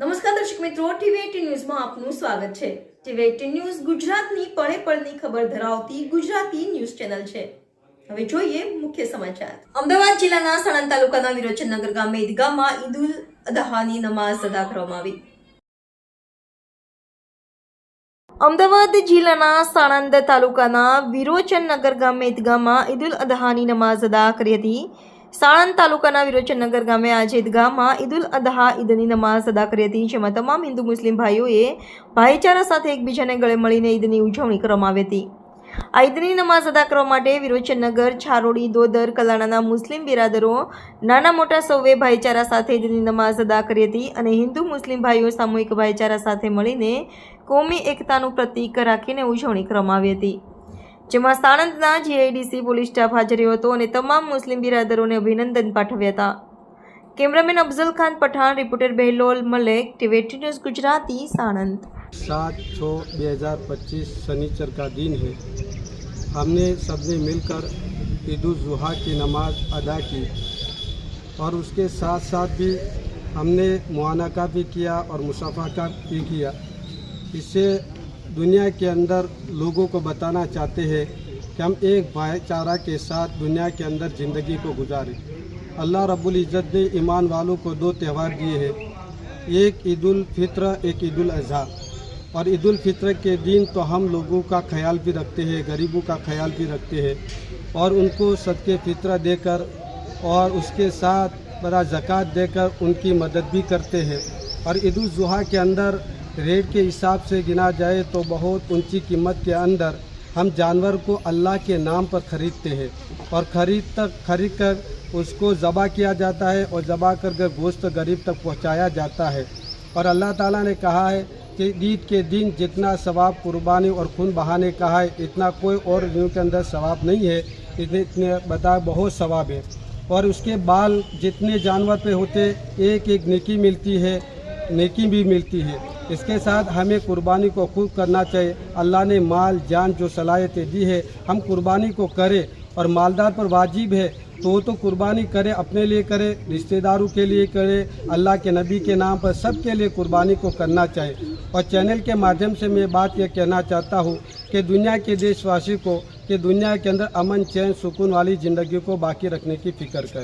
નમસ્કાર દર્શક મિત્રો ટીવી ન્યૂઝમાં આપનું સ્વાગત છે. ટીવી ન્યૂઝ ગુજરાતની પળે પળની ખબર ધરાવતી ગુજરાતી ન્યૂઝ ચેનલ છે. હવે જોઈએ મુખ્ય સમાચાર. અમદાવાદ જિલ્લાના સાણંદ તાલુકાના વિરોચનનગર ગામે ઈદગાહમાં ઈદ ઉલ અદહાની નમાઝ અદા કરવામાં આવી. અમદાવાદ જિલ્લાના સાણંદ તાલુકાના વિરોચનનગર ગામે ઈદગાહમાં ઈદ ઉલ અદહાની નમાઝ અદા કરી હતી. સાણંદ તાલુકાના વિરોચનનગર ગામે આજે ઈદગાહમાં ઈદ ઉલ અદહા ઈદની નમાઝ અદા કરી હતી, જેમાં તમામ હિન્દુ મુસ્લિમ ભાઈઓએ ભાઈચારા સાથે એકબીજાને ગળે મળીને ઈદની ઉજવણી કરવામાં આવી હતી. આ ઈદની નમાઝ અદા કરવા માટે વિરોચનનગર, છારોડી, દોદર, કલાણાના મુસ્લિમ બિરાદરો નાના મોટા સૌએ ભાઈચારા સાથે ઈદની નમાઝ અદા કરી હતી અને હિન્દુ મુસ્લિમ ભાઈઓ સામૂહિક ભાઈચારા સાથે મળીને કોમી એકતાનું પ્રતીક રાખીને ઉજવણી કરવામાં આવી હતી. જેમાં સાણંદના જીઆઈડીસી પોલીસ સ્ટાફ હાજર રહ્યો હતો અને તમામ મુસ્લિમ બિરાદરોને અભિનંદન પાઠવ્યા હતા cameraman Afzal Khan Pathan reporter Behlol Malek TV news Gujarati Sanand सात छः दो हज़ार पच्चीस शनिचर का दिन है हमने सबने मिलकर ईद उल जुहा की नमाज अदा की और उसके साथ साथ भी हमने मुआना का भी किया और मुसाफा का भी किया इससे दुनिया के अंदर लोगों को बताना चाहते हैं कि हम एक भाईचारा के साथ दुनिया के अंदर ज़िंदगी को गुजारें। अल्लाह रब्बुल इज़्ज़त ने ईमान वालों को दो त्यौहार दिए हैं। एक ईद फित्र, एक ईद अज़हा। और ईद फित्र के दिन तो हम लोगों का ख्याल भी रखते हैं, गरीबों का ख्याल भी रखते हैं। और उनको सदके फित्र देकर और उसके साथ बड़ा ज़क़़त देकर उनकी मदद भी करते हैं। और ईद के अंदर रेट के हिसाब से गिना जाए तो बहुत ऊँची कीमत के अंदर हम जानवर को अल्लाह के नाम पर ख़रीदते हैं और ख़रीद तक, खरीद कर उसको ज़बा किया जाता है और ज़बा कर कर गोश्त गरीब तक पहुँचाया जाता है। और अल्लाह ताला ने कहा है कि ईद के दिन जितना सवाब कुर्बानी और खून बहाने का है, इतना कोई और दिनों के अंदर सवाब नहीं है। इतने इतने बता बहुत सवाब है। और उसके बाल जितने जानवर पे होते एक एक नेकी मिलती है, नेकी भी मिलती है। इसके साथ हमें कुर्बानी को खूब करना चाहिए। अल्लाह ने माल, जान जो सलाहियतें दी है, हम कुर्बानी को करें और मालदार पर वाजिब है तो वो तो कुर्बानी करे, अपने लिए करे, रिश्तेदारों के लिए करे, अल्लाह के नबी के नाम पर सब के लिए कुर्बानी को करना चाहिए। और चैनल के माध्यम से मैं बात यह कहना चाहता हूँ कि दुनिया के देशवासी को, कि दुनिया के अंदर अमन, चैन, सुकून वाली ज़िंदगी को बाकी रखने की फ़िक्र करें।